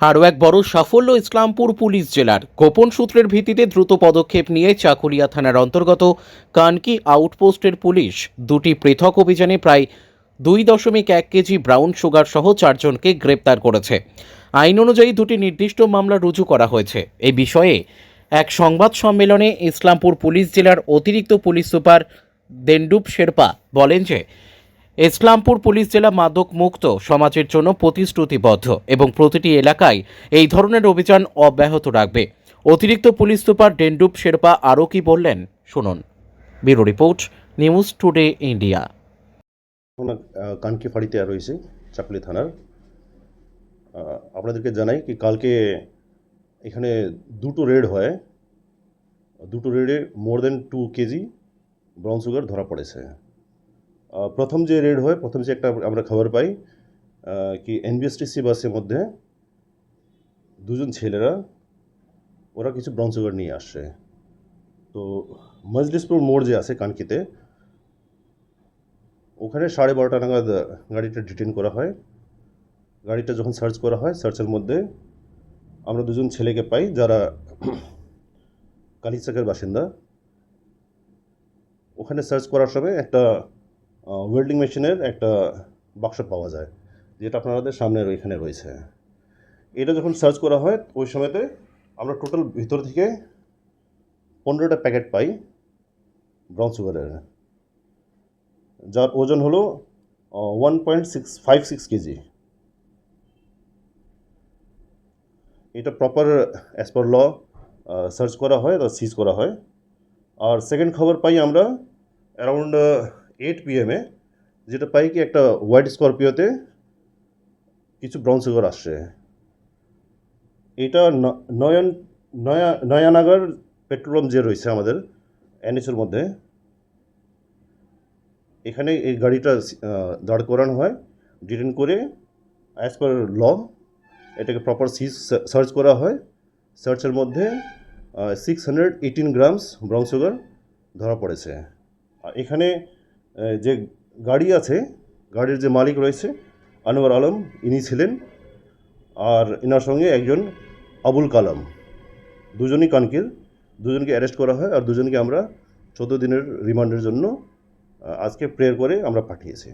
আরও এক বড় সাফল্য ইসলামপুর পুলিশ জেলার। গোপন সূত্রের ভিত্তিতে দ্রুত পদক্ষেপ নিয়ে চাকুলিয়া থানার অন্তর্গত কানকি আউটপোস্টের পুলিশ দুটি পৃথক অভিযানে প্রায় দুই দশমিক এক কেজি ব্রাউন সুগার সহ চারজনকে গ্রেপ্তার করেছে। আইন অনুযায়ী দুটি নির্দিষ্ট মামলা রুজু করা হয়েছে। এই বিষয়ে এক সংবাদ সম্মেলনে ইসলামপুর পুলিশ জেলার অতিরিক্ত পুলিশ সুপার দেন্ডুপ শেরপা বলেন যে ইসলামপুর পুলিশ জেলা মাদক মুক্ত সমাজের জন্য প্রতিশ্রুতিবদ্ধ এবং প্রতিটি এলাকায় এই ধরনের অভিযান অব্যাহত রাখবে। অতিরিক্ত পুলিশ সুপার ডেন্ডুপ শেরপা আরও কি বললেন, শুনুন। Bureau report, news today India. কানকি ফাঁড়িতে রয়েছে চাকলি থানার আপনাদেরকে জানাই কি কালকে এখানে দুটো রেড হয়। দুটো রেডে more than two KG brown sugar ধরা পড়েছে। প্রথম যে রেড হয়, প্রথম যে একটা আমরা খবর পাই কি এনবিএসটিসি বাসের মধ্যে দুজন ছেলেরা, ওরা কিছু ব্রাউন সুগার নিয়ে আসছে। তো মজলিসপুর মোড় যে আছে কানকিতে, ওখানে সাড়ে বারোটা নাগাদ গাড়িটা ডিটেন করা হয়। গাড়িটা যখন সার্চ করা হয় সার্চের মধ্যে আমরা দুজন ছেলেকে পাই, যারা কালিচাকের বাসিন্দা। ওখানে সার্চ করার সময় একটা ওয়েল্ডিং মেশিনের একটা বাক্স পাওয়া যায়, যেটা আপনাদের সামনে এখানে রয়েছে। এটা যখন সার্চ করা হয়, ওই সময়তে আমরা টোটাল ভিতর থেকে পনেরোটা প্যাকেট পাই ব্রাউন সুগারের যার ওজন হলো one point six five six KG. এটা proper as per law search করা হয়, বা সিজ করা হয়। আর সেকেন্ড খবর পাই আমরা অ্যারাউন্ড এইট পিএমে যেটা পাই কি একটা হোয়াইট স্করপিওতে কিছু ব্রাউন সুগার আসছে। এটা নয়ন, নয়া, নয়ানাগর পেট্রোলিয়াম যে রয়েছে আমাদের এনএসের মধ্যে, এখানে এই গাড়িটা দাঁড় করানো হয় ডিটেন করে অ্যাজ পার ল এটাকে প্রপার সিজ সার্চ করা হয়। সার্চের মধ্যে six hundred eighteen grams brown sugar ধরা পড়েছে। আর এখানে যে গাড়ি আছে, গাড়ির যে মালিক রয়েছে, আনোয়ার আলম, ইনি ছিলেন। আর এনার সঙ্গে একজন আবুল কালাম। দুজনই কানকির, দুজনকে অ্যারেস্ট করা হয় আর দুজনকে আমরা চোদ্দ দিনের রিমান্ডের জন্য আজকে প্রেয়ার করে আমরা পাঠিয়েছি।